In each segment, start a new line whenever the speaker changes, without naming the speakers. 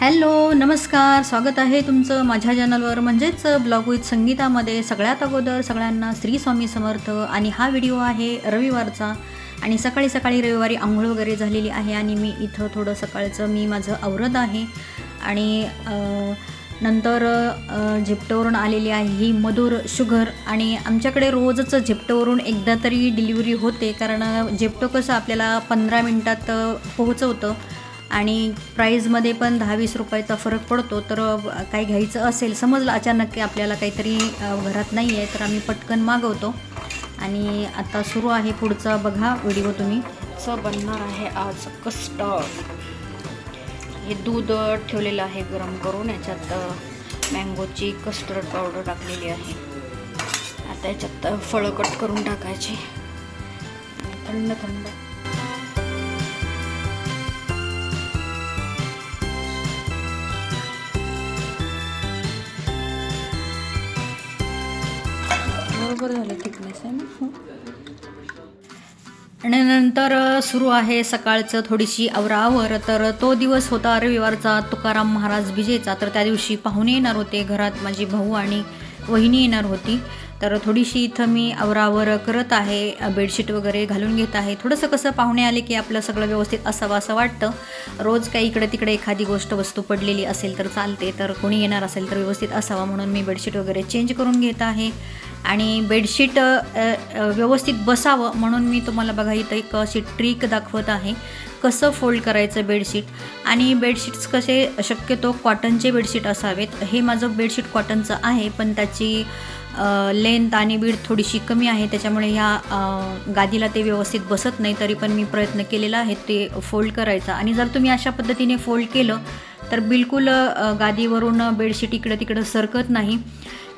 Hello नमस्कार. स्वागत आहे तुमचं माझ्या चॅनलवर. म्हणजेच ब्लॉग विथ संगीतामध्ये सगळ्यात अगोदर सगळ्यांना श्री स्वामी समर्थ आणि हा व्हिडिओ आहे रविवारचा. आणि सकाळी सकाळी रविवारी आंघोळ वगैरे झालेली आहे आणि मी इथं थोडं सकाळचं मी माझं आवरत आहे. आणि नंतर अ, आलेली आहे ही मधुर शुगर. आणि आमच्याकडे रोजच झेप्टोवरून एकदा तरी डिलिव्हरी होते. कारण झिपटो कसं आपल्याला पंधरा मिनटात पोहोचवतं. आणि प्राईजमध्ये पण दहा वीस रुपयाचा फरक पडतो तर काय घ्यायचं असेल समजलं अचानक की आपल्याला काहीतरी घरात नाही आहे तर आम्ही पटकन मागवतो. आणि आता सुरू आहे पुढचा बघा व्हिडिओ तुम्ही. चं बनणार आहे आज कस्टर्ड. हे दूध ठेवलेलं आहे गरम करून याच्यात मँगोची कस्टर्ड पावडर टाकलेली आहे. आता याच्यात फळं कट करून टाकायची. थंड थंड. बरोबर झालं थिकनेस आहे ना? हो. आणि नंतर सुरू आहे सकाळचं थोडीशी आवरावर. तर तो दिवस होता रविवारचा तुकाराम महाराज विजेचा. तर त्या दिवशी पाहुणे येणार होते घरात माझी भाऊ आणि वहिनी येणार होती. तर थोडीशी इथं मी आवरावर करत आहे बेडशीट वगैरे घालून घेत आहे. थोडंसं कसं पाहुणे आले की आपलं सगळं व्यवस्थित असावं असं वाटतं. रोज काही इकडे तिकडे एखादी गोष्ट वस्तू पडलेली असेल तर चालते. तर कोणी येणार असेल तर व्यवस्थित असावा म्हणून मी बेडशीट वगैरे चेंज करून घेत आहे. आणि बेडशीट व्यवस्थित बसावं म्हणून मी तुम्हाला बघा इथं एक अशी ट्रिक दाखवत आहे. कसं फोल्ड करायचं बेडशीट? आणि बेडशीट्स कसे शक्यतो कॉटनचे बेडशीट असावेत. हे माझं बेडशीट कॉटनचं आहे पण त्याची लेंथ आणि बीड थोडीशी कमी आहे. त्याच्यामुळे ह्या गादीला ते व्यवस्थित बसत नाही तरी पण मी प्रयत्न केलेला आहे ते फोल्ड करायचा. आणि जर तुम्ही अशा पद्धतीने फोल्ड केलं तर बिलकुल गादीवरून बेडशीट इकडं तिकडं सरकत नाही.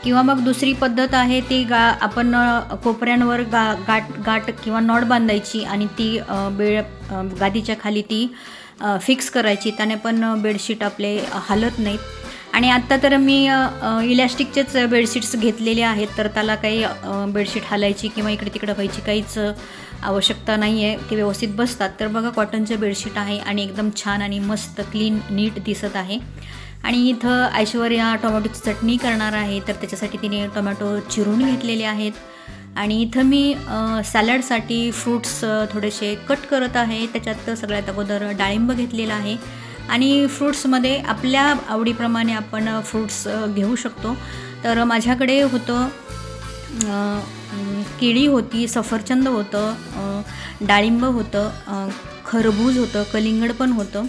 किंवा मग दुसरी पद्धत आहे ती गा आपण कोपऱ्यांवर गा गाठ गाठ किंवा नॉट बांधायची आणि ती बेळ बेड गादीच्या खाली ती फिक्स करायची. त्याने पण बेडशीट आपले हलत नाहीत. आणि आत्ता तर मी इलॅस्टिकचेच बेडशीट्स घेतलेले आहेत तर त्याला काही बेडशीट हलायची किंवा इकडे तिकडे व्हायची काहीच आवश्यकता नाही आहे ते व्यवस्थित बसतात. तर बघा कॉटनचे बेडशीट आहे आणि एकदम छान आणि मस्त क्लीन नीट दिसत आहे. आणि इथं ऐश्वर्या टोमॅटोची चटणी करणार आहे तर त्याच्यासाठी तिने टोमॅटो चिरून घेतलेले आहेत. आणि इथं मी सॅलडसाठी फ्रूट्स थोडेसे कट करत आहे. त्याच्यात सगळ्यात अगोदर डाळिंब घेतलेला आहे. आणि फ्रूट्समध्ये आपल्या आवडीप्रमाणे आपण फ्रूट्स घेऊ शकतो. तर माझ्याकडे होतं केळी होती सफरचंद होतं डाळिंब होतं खरबूज होतं कलिंगड पण होतं.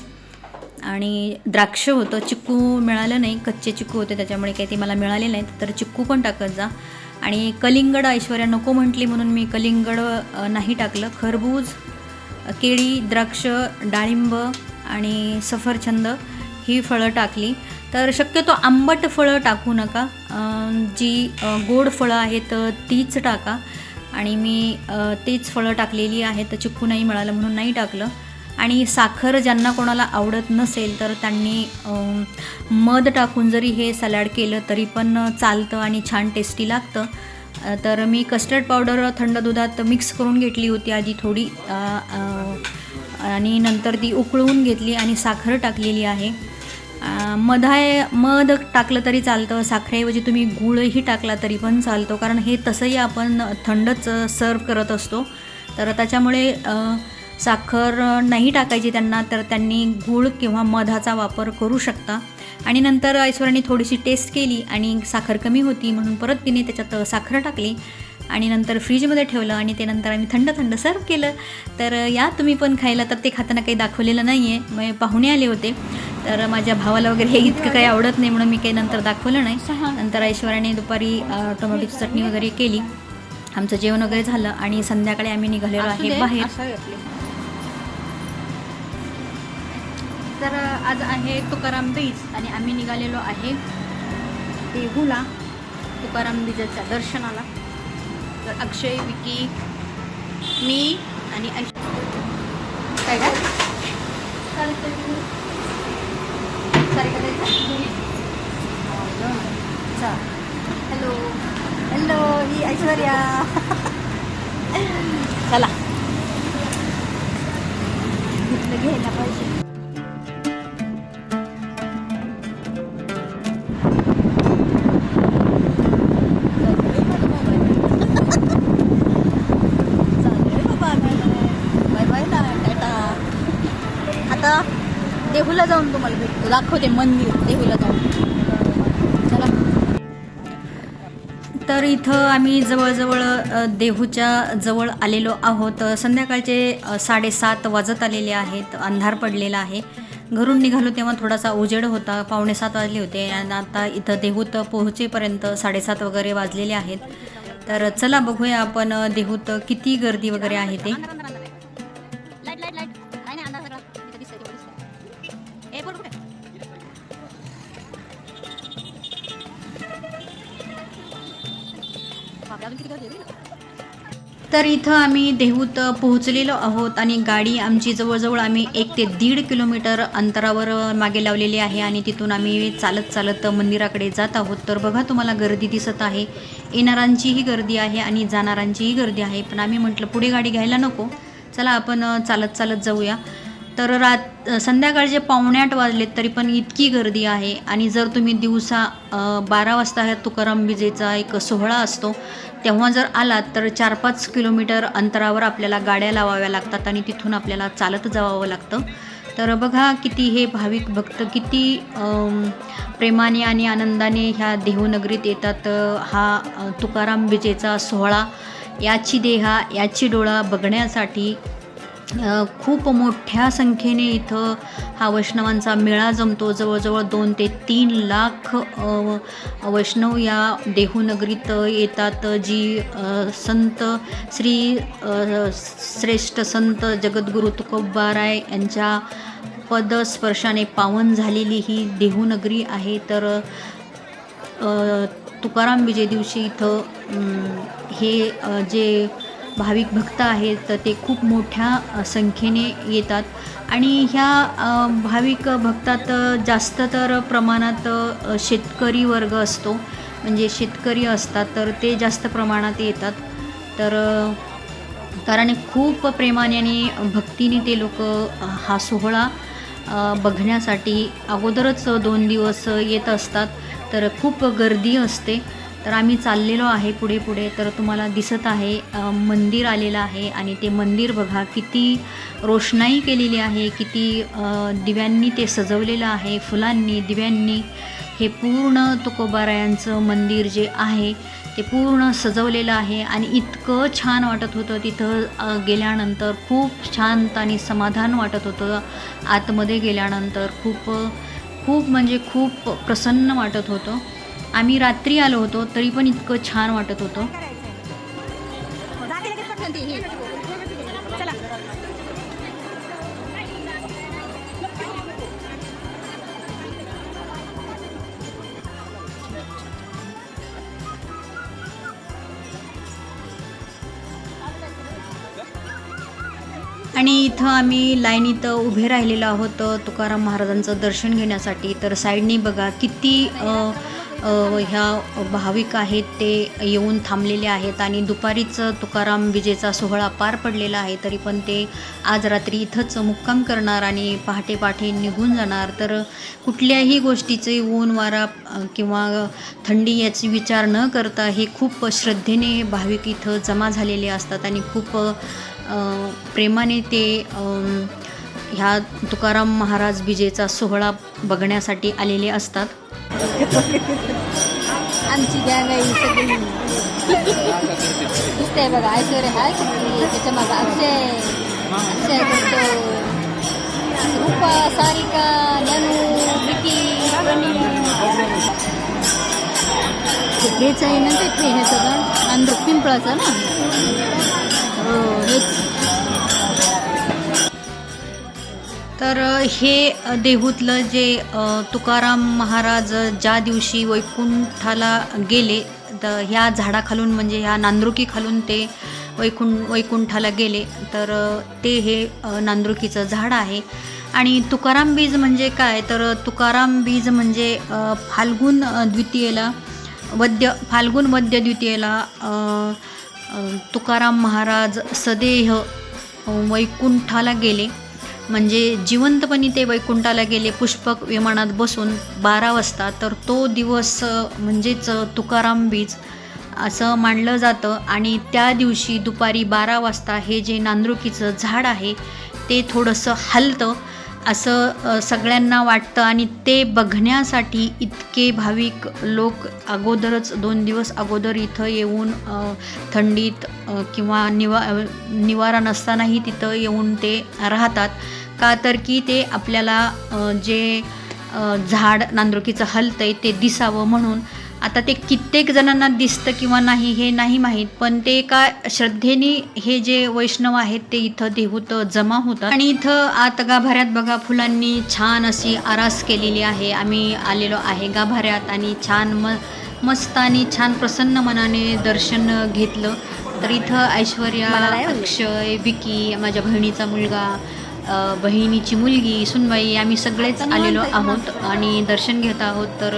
आणि द्राक्ष होतं चिक्कू मिळालं नाही कच्चे चिक्कू होते त्याच्यामुळे काही ते मला मिळाले नाहीत तर चिक्कू पण टाकत जा. आणि कलिंगड ऐश्वर्या नको म्हटली म्हणून मी कलिंगड नाही टाकलं. खरबूज केळी द्राक्ष डाळिंब आणि सफरचंद ही फळं टाकली. तर शक्यतो आंबट फळं टाकू नका. जी गोड फळं आहेत तीच टाका. आणि मी तीच तेच फळं टाकलेली आहेत चिक्कू नाही मिळालं म्हणून नाही टाकलं. आणि साखर ज्यांना कोणाला आवडत नसेल तर त्यांनी मध टाकून जरी हे सॅलड केलं तरी पण चालतं आणि छान टेस्टी लागतं. तर मी कस्टर्ड पावडर थंड दुधात मिक्स करून घेतली होती आधी थोडी. आणि नंतर ती उकळवून घेतली आणि साखर टाकलेली आहे. मधाय मध टाकलं तरी चालतं साखरेऐवजी तुम्ही गूळही टाकला तरी पण चालतो कारण हे तसंही आपण थंडच सर्व करत असतो. तर त्याच्यामुळे साखर नाही टाकायची त्यांना तर त्यांनी गूळ किंवा मधाचा वापर करू शकता. आणि नंतर ऐश्वर्याने थोडीशी टेस्ट केली आणि साखर कमी होती म्हणून परत तिने त्याच्यात साखर टाकली. आणि नंतर फ्रीजमध्ये ठेवलं आणि ते नंतर आम्ही थंड थंड सर्व केलं. तर या तुम्ही पण खायला तर ते खाताना काही दाखवलेलं नाही आहे मग पाहुणे आले होते. तर माझ्या भावाला वगैरे हे इतकं काही आवडत नाही म्हणून मी काही नंतर दाखवलं नाही. नंतर ऐश्वर्याने दुपारी टोमॅटोची चटणी वगैरे केली. आमचं जेवण वगैरे झालं आणि संध्याकाळी आम्ही निघालेलो आहे बाहेर. तर आज आहे तुकाराम बीज आणि आम्ही निघालेलो आहे देहूला तुकाराम बीजाच्या दर्शनाला. तर अक्षय विकी मी आणि ऐश काय काय हॅलो. हॅलो ही ऐश्वर्या. चला. घ्यायला पाहिजे.
दाखवते मंदिर देहूला जाऊन चला
तर इथं आम्ही जवळजवळ देहूच्या जवळ आलेलो आहोत. संध्याकाळचे साडेसात वाजत आलेले आहेत. अंधार पडलेला आहे. घरून निघालो तेव्हा थोडासा उजेड होता. पावणे सात वाजले होते. आणि आता इथं देहूत पोहोचेपर्यंत साडेसात वगैरे वाजलेले आहेत. तर चला बघूया आपण देहूत किती गर्दी वगैरे आहे ते. तर इथं आम्ही देहूत पोहोचलेलो आहोत आणि गाडी आमची जवळजवळ आम्ही एक ते दीड किलोमीटर अंतरावर मागे लावलेली आहे आणि तिथून आम्ही चालत चालत मंदिराकडे जात आहोत. तर बघा तुम्हाला गर्दी दिसत आहे. येणाऱ्यांचीही गर्दी आहे आणि जाणाऱ्यांचीही गर्दी आहे. पण आम्ही म्हटलं पुढे गाडी घ्यायला नको. चला आपण चालत चालत जाऊया. तर रात संध्याकाळचे पावणे आठ वाजलेत तरी पण इतकी गर्दी आहे. आणि जर तुम्ही दिवसा बारा वाजता ह्या तुकाराम विजेचा एक सोहळा असतो तेव्हा जर आलात तर चार पाच किलोमीटर अंतरावर आपल्याला गाड्या लावाव्या लागतात आणि तिथून आपल्याला चालत जावावं लागतं. तर बघा किती हे भाविक भक्त किती प्रेमाने आणि आनंदाने ह्या देहनगरीत येतात. हा तुकाराम विजेचा सोहळा याची देहा याची डोळा बघण्यासाठी खूप मोठ्या संख्येने इथं हा वैष्णवांचा मेळा जमतो. जवळजवळ दोन ते तीन लाख वैष्णव या देहूनगरीत येतात. जी संत श्री श्रेष्ठ संत जगद्गुरु तुकोबाराय यांच्या पदस्पर्शाने पावन झालेली ही देहूनगरी आहे. तर तुकाराम विजय दिवशी इथं हे जे भाविक भक्त आहेत तर ते खूप मोठ्या संख्येने येतात. आणि ह्या भाविक भक्तात जास्त तर प्रमाणात शेतकरी वर्ग असतो. म्हणजे शेतकरी असतात तर ते जास्त प्रमाणात येतात. तर कारण खूप प्रेमाने आणि भक्तीने ते लोक हा सोहळा बघण्यासाठी अगोदरच दोन दिवस येत असतात. तर खूप गर्दी असते. तर आम्ही चाललेलो आहे पुढे पुढे. तर तुम्हाला दिसत आहे मंदिर आलेलं आहे आणि ते मंदिर बघा किती रोषणाई केलेली आहे किती दिव्यांनी ते सजवलेलं आहे फुलांनी दिव्यांनी. हे पूर्ण तुकोबारायांचं मंदिर जे आहे ते पूर्ण सजवलेलं आहे आणि इतकं छान वाटत होतं तिथं गेल्यानंतर. खूप शांत आणि समाधान वाटत होतं आतमध्ये गेल्यानंतर. खूप खूप म्हणजे खूप प्रसन्न वाटत होतं. आम्ही रात्री आलो होतो तरी पण इतकं छान वाटत होतं. आणि इथं आम्ही लाईनीत उभे राहिलेलो आहोत तुकाराम महाराजांचं दर्शन घेण्यासाठी. तर साईडनी बघा किती अ, ह्या भाविक आहेत ते येऊन थांबलेले आहेत आणि दुपारीच तुकाराम विजेचा सोहळा पार पडलेला आहे तरी पण ते आज रात्री इथंच मुक्काम करणार आणि पहाटे पहाटे निघून जाणार. तर कुठल्याही गोष्टीचे ऊन वारा किंवा थंडी याची विचार न करता हे खूप श्रद्धेने भाविक इथं जमा झालेले असतात आणि खूप प्रेमाने ते ह्या तुकाराम महाराज विजेचा सोहळा बघण्यासाठी आलेले असतात.
आमची गँग आहे सगळी. दिसते बघा ऐश्वर्या हाय त्याच्या मागं अक्षय. अक्षय करतो रूपा सारिका ननू विकी हेच आहे ना ते हे सगळं नांदूर पिंपळाचं ना?
तर हे देहूतलं जे तुकाराम महाराज ज्या दिवशी वैकुंठाला गेले तर ह्या झाडाखालून म्हणजे ह्या नांदुकीखालून ते वैकुं वैकुंठाला गेले तर ते हे अ, झाड आहे. आणि तुकाराम बीज म्हणजे काय? तर तुकाराम बीज म्हणजे फाल्गुन द्वितीयेला वद्य फाल्गुन वद्य द्वितीयेला तुकाराम महाराज सदेह वैकुंठाला गेले. म्हणजे जिवंतपणी ते वैकुंठाला गेले पुष्पक विमानात बसून बारा वाजता तर तो दिवस म्हणजेच तुकाराम बीज असं मानलं जातं. आणि त्या दिवशी दुपारी बारा वाजता हे जे नांदरुकीचं झाड आहे ते थोडंसं हलतं. असं सगळ्यांना वाटतं आणि ते बघण्यासाठी इतके भाविक लोक अगोदरच दोन दिवस अगोदर इथं येऊन थंडीत किंवा निवा निवारा नसतानाही तिथं येऊन ते राहतात. का तर की ते आपल्याला जे झाड नांदुकीचं हलतं आहे ते दिसावं म्हणून आता ते कित्येक जणांना दिसतं किंवा नाही हे नाही माहीत पण ते एका श्रद्धेने हे जे वैष्णव आहेत ते इथं देहूत जमा होतात. आणि इथं आत गाभाऱ्यात बघा फुलांनी छान अशी आरास केलेली आहे. आम्ही आलेलो आहे गाभाऱ्यात आणि छान म मस्त आणि छान प्रसन्न मनाने दर्शन घेतलं. तर इथं ऐश्वर्या. अक्षय विकी माझ्या बहिणीचा मुलगा बहिणीची मुलगी सुनबाई आम्ही सगळेच आलेलो आहोत आणि दर्शन घेत आहोत. तर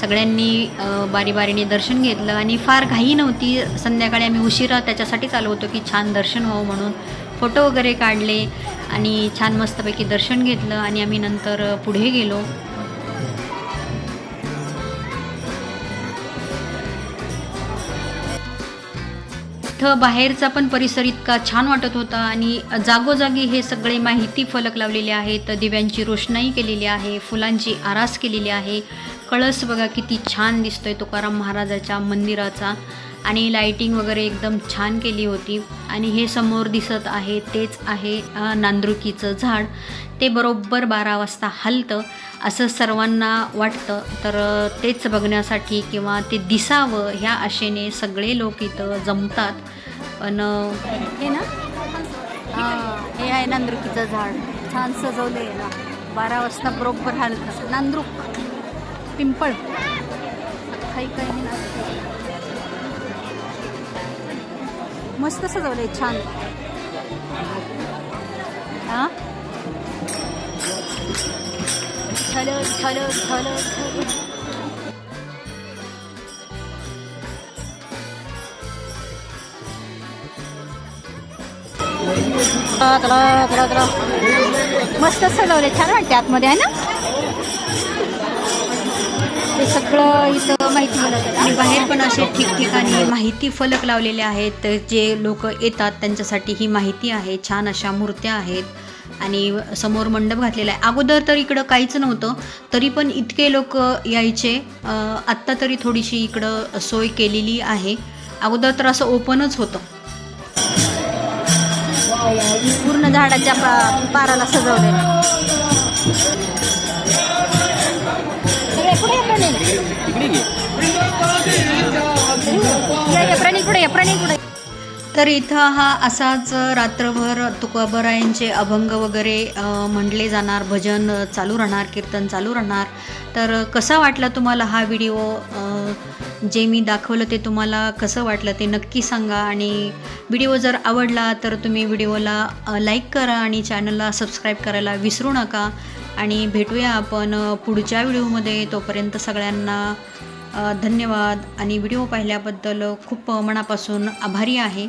सगळ्यांनी बारी बारीने दर्शन घेतलं आणि फार घाई नव्हती. संध्याकाळी आम्ही उशिरा त्याच्यासाठीच आलो होतो की छान दर्शन व्हावं म्हणून. फोटो वगैरे काढले आणि छान मस्तपैकी दर्शन घेतलं आणि आम्ही नंतर पुढे गेलो. इथं बाहेरचा पण परिसर इतका छान वाटत होता आणि जागोजागी हे सगळे माहिती फलक लावलेले आहेत. दिव्यांची रोषणाई केलेली आहे फुलांची आरास केलेली आहे. कळस बघा किती छान दिसतोय तुकाराम महाराजाच्या मंदिराचा. आणि लाईटिंग वगैरे एकदम छान केली होती. आणि हे समोर दिसत आहे तेच आहे अ, झाड. ते बरोबर बारा वाजता हलतं असं सर्वांना वाटतं. तर तेच बघण्यासाठी किंवा ते दिसावं ह्या आशेने सगळे लोक इथं जमतात. पण
हे ना? हां हे आहे नांदुरकीचं झाड. छान सजवलं आहे ना. बारा वाजता बरोबर हालतं. नांदुरक. पिंपळ. काही काही नाही. ना. मस्त सजवलंय छान. हां? छल छल छल छल मस्त सजवले छान वाटते आतमध्ये आहे ना? ते सगळं इथं माहिती मिळत
आणि बाहेर पण असे ठिकठिकाणी माहिती फलक लावलेले आहेत जे लोक येतात त्यांच्यासाठी ही माहिती आहे छान अशा मूर्त्या आहेत. आणि समोर मंडप घातलेला आहे. अगोदर तर इकडं काहीच नव्हतं तरी पण इतके लोक यायचे. आत्ता तरी थोडीशी इकडं सोय केलेली आहे. अगोदर तर असं ओपनच होतं.
पूर्ण झाडाच्या पा- पाराला सजवले प्रणील पुढे पुढे
तर इथं हा असाच रात्रभर तुकोबरायांचे अभंग वगैरे म्हणले म्हटले जाणार भजन चालू राहणार कीर्तन चालू राहणार. तर कसा वाटला तुम्हाला हा व्हिडिओ? जे मी दाखवलं ते तुम्हाला कसं वाटलं ते नक्की सांगा. आणि व्हिडिओ जर आवडला तर तुम्ही व्हिडिओला लाईक करा आणि चॅनलला सबस्क्राईब करायला विसरू नका. आणि भेटूया आपण पुढच्या व्हिडिओमध्ये. तोपर्यंत सगळ्यांना धन्यवाद. आणि व्हिडिओ पाहिल्याबद्दल खूप मनापासून आभारी आहे.